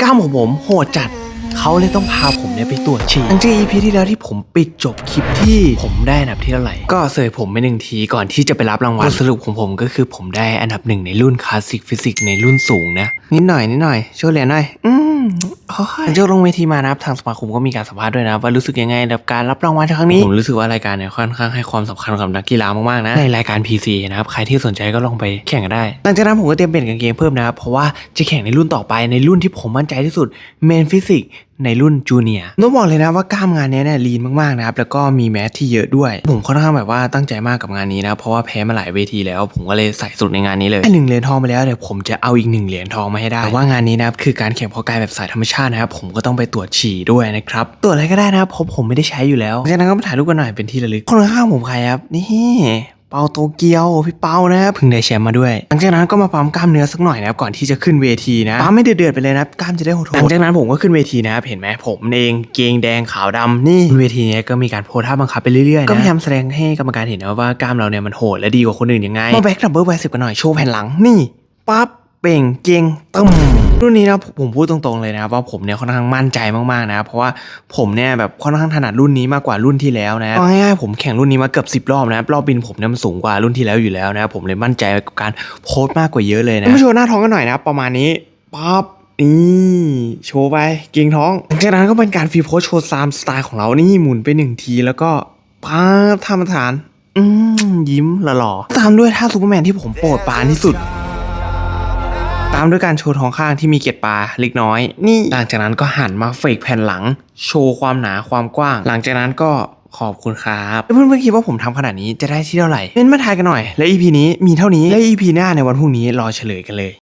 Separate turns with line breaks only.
กล้ามของผมโหดจัดเขาเลยต้องพาผมเนี่ยไปตรวจฉี่หลังจาก EP ที่แล้วที่ผมปิดจบคลิปที่ผมได้อันดับที่เท่าไหร่ ก็เสยผมไปหนึ่งทีก่อนที่จะไปรับรางวัลสรุปของผมก็คือผมได้อันดับหนึ่งในรุ่นคลาสสิกฟิสิกส์ในรุ่นสูงนะ นิดหน่อยนิดหน่อยช่วยเหลือหน่อยอืมหลังจากลงเวทีมานะครับทางสมาคมก็มีการสัมภาษณ์ด้วยนะว่ารู้สึกยังไงกับการรับรางวัลครั้งนี้ผมรู้สึกว่ารายการเนี่ยค่อนข้างให้ความสำคัญกับนักกีฬามากๆนะในรายการ PC นะครับใครที่สนใจก็ลองไปแข่งกันได้หลังจากนั้นผมก็เตรียมเปลี่ยนกางเกงเพิ่มนะครับเพราะว่าจะแข่งในรุ่นต่อไปในรุ่นที่ผมมั่นใจที่สุดเมนฟิสิก ในรุ่นจูเนียร์ต้องบอกเลยนะว่ากล้ามงานเนี้ยเนี่ยลีนมากๆนะครับแล้วก็มีแมสที่เยอะด้วย ผมค่อนข้างแบบว่าตั้งใจมากกับงานนี้นะเพราะว่าแพ้มาหลายเวทีแล้ว ผมก็เลยใส่สุดในงานนี้เลยได้หนึ่งเหรียญทองไปแล้วเดี๋ยวผมจะเอาอีกหนึ่งเหรียญทองมาให้ได้แต่ว่างานนี้นะครับคือการแข่งเพาะกายแบบสายธรรมชาตินะครับผมก็ต้องไปตรวจฉี่ด้วยนะครับตรวจอะไรก็ได้นะครับเพราะผมไม่ได้ใช้อยู่แล้วจากนั้นก็มาถ่ายรูปกันหน่อยเป็นที่ระลึกคนข้างๆผมใครครับนี่ เปาโตเกียวพี่เปานะครับเพิ่งได้แชมป์มาด้วย หลังจากนั้นก็มาปั๊มกล้ามเนื้อสักหน่อยนะครับก่อนที่จะขึ้นเวทีนะปั๊มไม่เดือดๆไปเลยนะครับกล้ามจะได้โหดๆหลังจากนั้นผมก็ขึ้นเวทีนะครับเห็นไหมผมเองเกงแดงขาวดำนี่บนเวทีเนี้ยก็มีการโพสท่าบังคับไปเรื่อยๆนะก็พยายามแสดงให้กรรมการเห็นนะว่ากล้ามเราเนี่ยมันโหดและดีกว่าคนอื่นยังไงมาแบ็กดับเบิลไบเซปกันหน่อยโชว์แผ่นหลังนี่ปั๊บเป่งเจงตึ้ม รุ่นนี้นะผมพูดตรงๆเลยนะครับว่าผมเนี่ยค่อนข้างมั่นใจมากๆนะครับเพราะว่าผมเนี่ยแบบค่อนข้างถนัดรุ่นนี้มากกว่ารุ่นที่แล้วนะเอาง่ายๆผมแข่งรุ่นนี้มาเกือบ10 รอบนะครับรอบบินผมเนี่ยมันสูงกว่ารุ่นที่แล้วอยู่แล้วนะครับผมเลยมั่นใจกับการโพสต์มากกว่าเยอะเลยนะมาโชว์หน้าท้องกันหน่อยนะครับประมาณนี้ปั๊บนี่โชว์ไปเก่งท้องหลังจากนั้นก็เป็นการฟรีโพสโชว์ตามสไตล์ของเรานี่หมุนไปหนึ่งทีแล้วก็ปั๊บท่ามาทาน อืมยิ้มหล่อๆตามด้วยท่าซูเปอร์แมนที่ผมโปรดปานที่สุดามด้วยการโชว์ท้องข้างที่มีเกล็ดปลาเล็กน้อย นี่หลังจากนั้นก็หันมาเฟกแผ่นหลัง โชว์ความหนาความกว้าง หลังจากนั้นก็ขอบคุณครับเพื่อนเพื่อนๆคิดว่าผมทำขนาดนี้จะได้ที่เท่าไหร่เม้นมาทายกันหน่อย และ EP นี้มีเท่านี้ และ EP หน้าในวันพรุ่งนี้รอเฉลยกันเลย